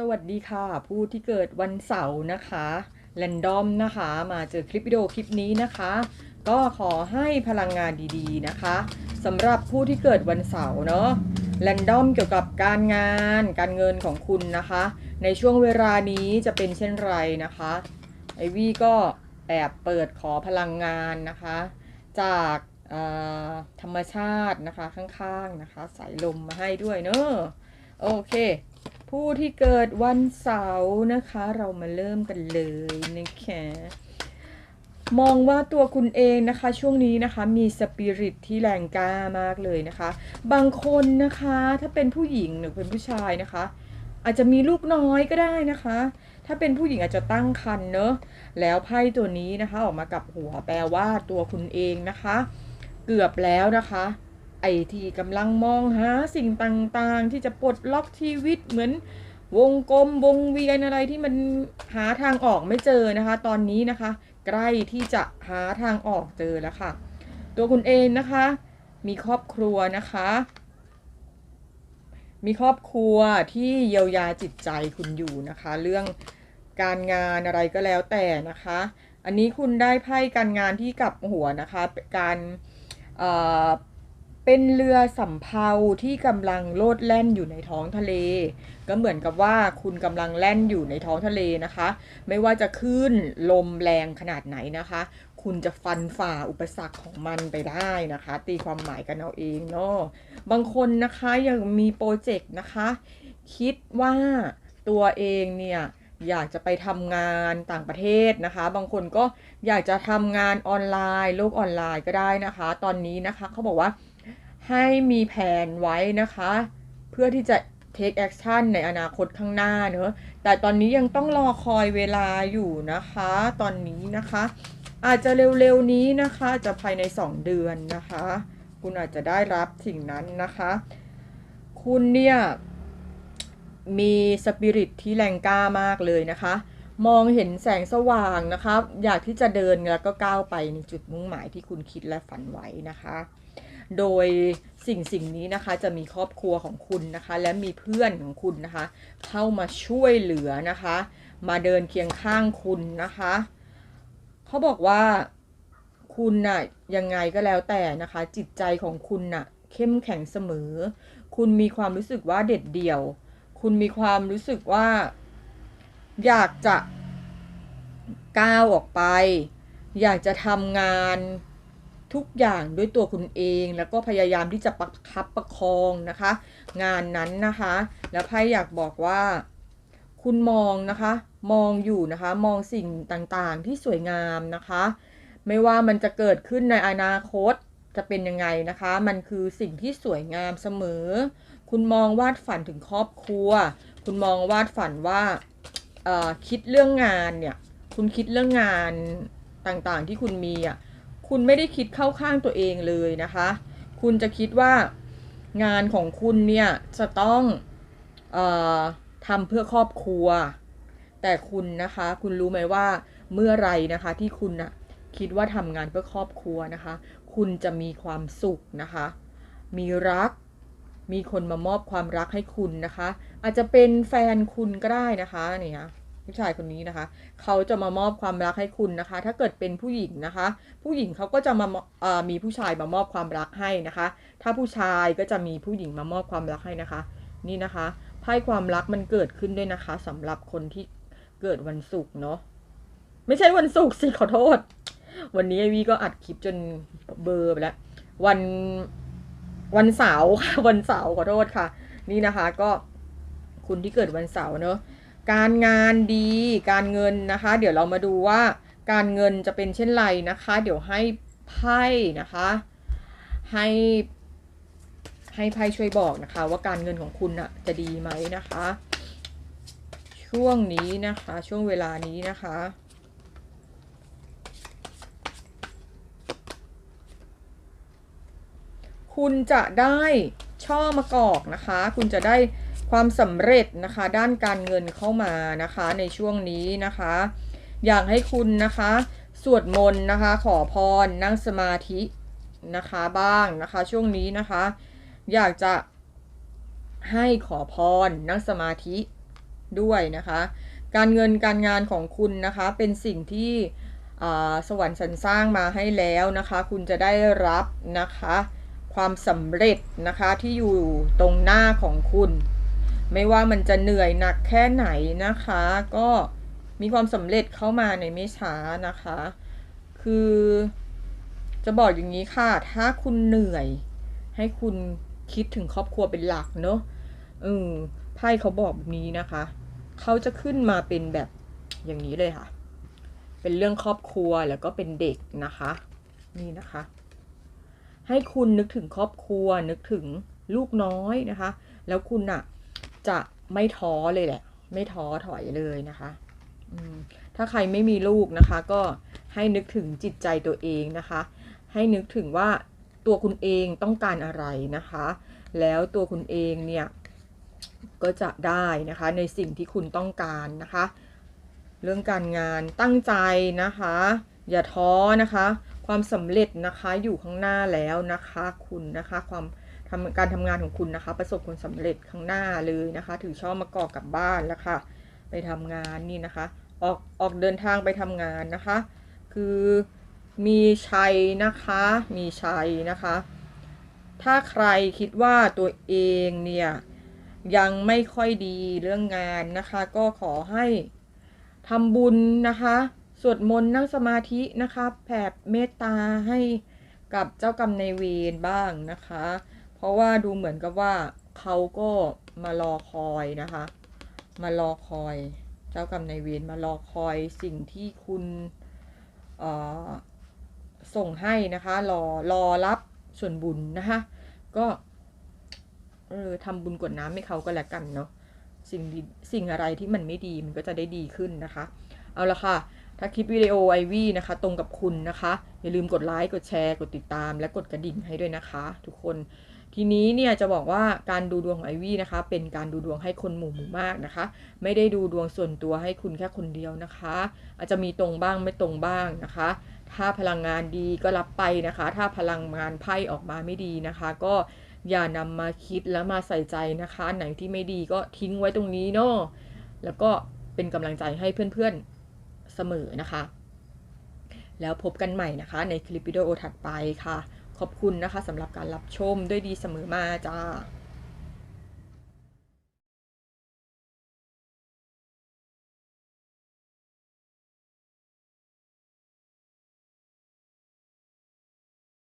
สวัสดีค่ะ ผู้ที่เกิดวันเสาร์นะคะแรนดอมนะคะ มาเจอคลิปวิดีโอคลิปนี้นะคะ ก็ขอให้พลังงานดีๆนะคะสำหรับผู้ที่เกิดวันเสาร์เนาะแรนดอมเกี่ยวกับการงาน การเงินของคุณนะคะ ในช่วงเวลานี้จะเป็นเช่นไรนะคะไอวี่ก็แอบเปิดขอพลังงานนะคะ จากธรรมชาตินะคะข้างๆนะคะ สายลมมาให้ด้วยเนอะ โอเค ผู้ที่เกิดวันเสาร์นะคะ เรามาเริ่มกันเลยนะคะมองว่าตัวคุณเองนะคะช่วงนี้นะคะมีสปิริตที่แรงกล้ามากเลยนะคะ บางคนนะคะถ้าเป็นผู้หญิงหรือเป็นผู้ชายนะคะ อาจจะมีลูกน้อยก็ได้นะคะ ถ้าเป็นผู้หญิงอาจจะตั้งครรภ์เนอะแล้วไพ่ตัวนี้นะคะออกมากับหัวแปลว่าตัวคุณเองนะคะ เกือบแล้วนะคะ ไอที่กำลังมองหาสิ่งต่างๆ ที่จะปลดล็อกชีวิตเหมือนวงกลมวงเวียนอะไรที่มันหาทางออกไม่เจอนะคะ ตอนนี้นะคะ ใกล้ที่จะหาทางออกเจอแล้วค่ะ ตัวคุณเองนะคะ มีครอบครัวนะคะ มีครอบครัวที่เยียวยาจิตใจคุณอยู่นะคะ เรื่องการงานอะไรก็แล้วแต่นะคะ อันนี้คุณได้ไพ่การงานที่กลับหัวนะคะ การ เป็นเรือสำเภาที่กำลังโลดแล่นอยู่ในท้องทะเล ก็เหมือนกับว่าคุณกำลังแล่นอยู่ในท้องทะเลนะคะ ไม่ว่าจะขึ้นลมแรงขนาดไหนนะคะ คุณจะฟันฝ่าอุปสรรคของมันไปได้นะคะ ตีความหมายกันเอาเองเนาะบางคนนะคะยังมีโปรเจกต์นะคะ คิดว่าตัวเองเนี่ยอยากจะไปทำงานต่างประเทศนะคะ บางคนก็อยากจะทำงานออนไลน์ โลกออนไลน์ก็ได้นะคะ ตอนนี้นะคะเขาบอกว่า ให้มีแผนไว้นะคะ เพื่อที่จะ take action ในอนาคตข้างหน้าเนอะแต่ตอนนี้ยังต้องรอคอยเวลาอยู่นะคะ ตอนนี้นะคะ อาจจะเร็วๆนี้นะคะ จะภายใน 2 เดือนนะคะ คุณอาจจะได้รับสิ่งนั้นนะคะ คุณเนี่ยมีสปิริตที่แรงกล้ามากเลยนะคะ มองเห็นแสงสว่างนะคะ อยากที่จะเดินแล้วก็ก้าวไปในจุดมุ่งหมายที่คุณคิดและฝันไว้นะคะ โดยสิ่งสิ่งนี้นะคะจะมีครอบครัวของคุณนะคะ และมีเพื่อนของคุณนะคะ เข้ามาช่วยเหลือนะคะ มาเดินเคียงข้างคุณนะคะเขาบอกว่าคุณน่ะยังไงก็แล้วแต่นะคะ จิตใจของคุณน่ะ เข้มแข็งเสมอ คุณมีความรู้สึกว่าเด็ดเดี่ยว คุณมีความรู้สึกว่า อยากจะก้าวออกไป อยากจะทำงาน ทุกอย่างด้วยตัวคุณเอง แล้วก็พยายามที่จะประคับประคองนะคะ งานนั้นนะคะ แล้วไพ่อยากบอกว่า คุณมองนะคะ มองอยู่นะคะ มองสิ่งต่างๆที่สวยงามนะคะ ไม่ว่ามันจะเกิดขึ้นในอนาคตจะเป็นยังไงนะคะ มันคือสิ่งที่สวยงามเสมอ คุณมองวาดฝันถึงครอบครัว คุณมองวาดฝันว่าคิดเรื่องงานเนี่ย คุณคิดเรื่องงานต่างๆที่คุณมีอะ คุณไม่ได้คิดเข้าข้างตัวเองเลยนะคะ คุณจะคิดว่างานของคุณเนี่ยจะต้องออทำเพื่อครอบครัว แต่คุณนะคะ คุณรู้ไหมว่าเมื่อไรนะคะที่คุณนะคิดว่าทำงานเพื่อครอบครัวนะคะ คุณจะมีความสุขนะคะ มีรัก มีคนมามอบความรักให้คุณนะคะ อาจจะเป็นแฟนคุณก็ได้นะคะเนี่ย ผู้ชายคนนี้นะคะ เขาจะมามอบความรักให้คุณนะคะ ถ้าเกิดเป็นผู้หญิงนะคะ ผู้หญิงเขาก็จะมามีผู้ชายมามอบความรักให้นะคะ ถ้าผู้ชายก็จะมีผู้หญิงมามอบความรักให้นะคะ นี่นะคะไพ่ความรักมันเกิดขึ้นด้วยนะคะสำหรับคนที่เกิดวันศุกร์เนาะไม่ใช่วันศุกร์สิขอโทษ วันนี้ไอวีก็อัดคลิปจนเบอร์ไปแล้ววันวันเสาร์ค่ะวันเสาร์ขอโทษค่ะ นี่นะคะก็คุณที่เกิดวันเสาร์เนอะ การงานดีการเงินนะคะ เดี๋ยวเรามาดูว่าการเงินจะเป็นเช่นไรนะคะ เดี๋ยวให้ไพ่นะคะ ให้ให้ไพ่ช่วยบอกนะคะ ว่าการเงินของคุณอะจะดีไหมนะคะ ช่วงนี้นะคะ ช่วงเวลานี้นะคะคุณจะได้ช่อมะกอกนะคะ คุณจะได้ ความสำเร็จนะคะด้านการเงินเข้ามานะคะในช่วงนี้นะคะ อยากให้คุณนะคะสวดมนต์นะคะขอพรนั่งสมาธินะคะบ้างนะคะช่วงนี้นะคะ อยากจะให้ขอพรนั่งสมาธิด้วยนะคะ การเงินการงานของคุณนะคะเป็นสิ่งที่สวรรค์สรรสร้างมาให้แล้วนะคะ คุณจะได้รับนะคะ ความสำเร็จนะคะที่อยู่ตรงหน้าของคุณ ไม่ว่ามันจะเหนื่อยหนักแค่ไหนนะคะ ก็มีความสำเร็จเข้ามาในไม่ช้านะคะ คือจะบอกอย่างนี้ค่ะ ถ้าคุณเหนื่อย ให้คุณคิดถึงครอบครัวเป็นหลักเนอะเออไพ่เขาบอกแบบนี้นะคะ เขาจะขึ้นมาเป็นแบบอย่างนี้เลยค่ะ เป็นเรื่องครอบครัวแล้วก็เป็นเด็กนะคะ นี่นะคะ ให้คุณนึกถึงครอบครัวนึกถึงลูกน้อยนะคะ แล้วคุณอะ จะไม่ท้อเลยแหละ ไม่ท้อถอยเลยนะคะถ้าใครไม่มีลูกนะคะ ก็ให้นึกถึงจิตใจตัวเองนะคะ ให้นึกถึงว่าตัวคุณเองต้องการอะไรนะคะ แล้วตัวคุณเองเนี่ยก็จะได้นะคะในสิ่งที่คุณต้องการนะคะ เรื่องการงานตั้งใจนะคะ อย่าท้อนะคะ ความสำเร็จนะคะอยู่ข้างหน้าแล้วนะคะ คุณนะคะความ ทำการทำงานของคุณนะคะ ประสบผลสำเร็จข้างหน้าเลยนะคะ ถือช่อมะกอกกลับบ้านแล้วค่ะ ไปทำงานนี่นะคะ ออกออกเดินทางไปทำงานนะคะ คือมีชัยนะคะ มีชัยนะคะ ถ้าใครคิดว่าตัวเองเนี่ยยังไม่ค่อยดีเรื่องงานนะคะ ก็ขอให้ทำบุญนะคะสวดมนต์นั่งสมาธินะคะแผ่เมตตาให้กับเจ้ากรรมในายเวรบ้างนะคะ เพราะว่าดูเหมือนกับว่าเขาก็มารอคอยนะคะ มารอคอย เจ้ากรรมนายเวรมารอคอยสิ่งที่คุณส่งให้นะคะรอรอรับส่วนบุญนะคะก็เออทำบุญกดน้ำให้เขาก็แล้วกันเนาะสิ่งสิ่งอะไรที่มันไม่ดีมันก็จะได้ดีขึ้นนะคะ เอาละค่ะ ถ้าคลิปวิดีโอไอวี่นะคะ ตรงกับคุณนะคะ อย่าลืมกดไลค์กดแชร์ กดติดตาม และกดกระดิ่งให้ด้วยนะคะ ทุกคนทีนี้เนี่ยจะบอกว่าการดูดวงของไอวี่นะคะ เป็นการดูดวงให้คนหมู่หมู่มากนะคะ ไม่ได้ดูดวงส่วนตัวให้คุณแค่คนเดียวนะคะ อาจจะมีตรงบ้างไม่ตรงบ้างนะคะ ถ้าพลังงานดีก็รับไปนะคะ ถ้าพลังงานไพ่ออกมาไม่ดีนะคะ ก็อย่านำมาคิดแล้วมาใส่ใจนะคะ ไหนที่ไม่ดีก็ทิ้งไว้ตรงนี้เนาะแล้วก็เป็นกำลังใจให้เพื่อนๆ เสมอนะคะ แล้วพบกันใหม่นะคะ ในคลิปวิดีโอถัดไปค่ะ ขอบคุณนะคะสำหรับการรับชมด้วยดีเสมอมาจ้า